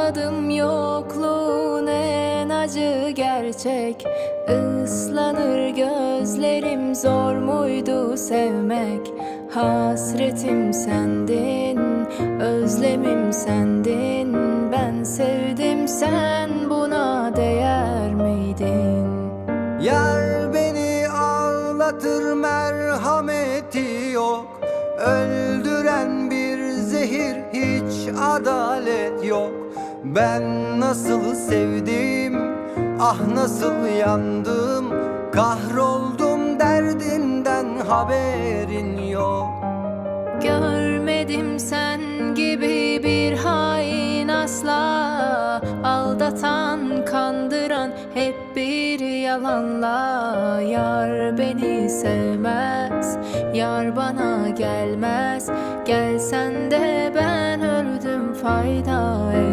Anladım yokluğun en acı gerçek. Islanır gözlerim zor muydu sevmek? Hasretim sendin, özlemim sendin. Ben sevdim sen buna değer miydin? Yar beni ağlatır merhameti yok. Öldüren bir zehir hiç adalet yok Ben nasıl sevdim ah nasıl yandım Kahroldum derdinden haberin yok. Görmedim sen gibi bir hain asla Aldatan, kandıran hep bir yalanla. Yar beni sevmez, yar bana gelmez. Gelsen de ben öldüm fayda et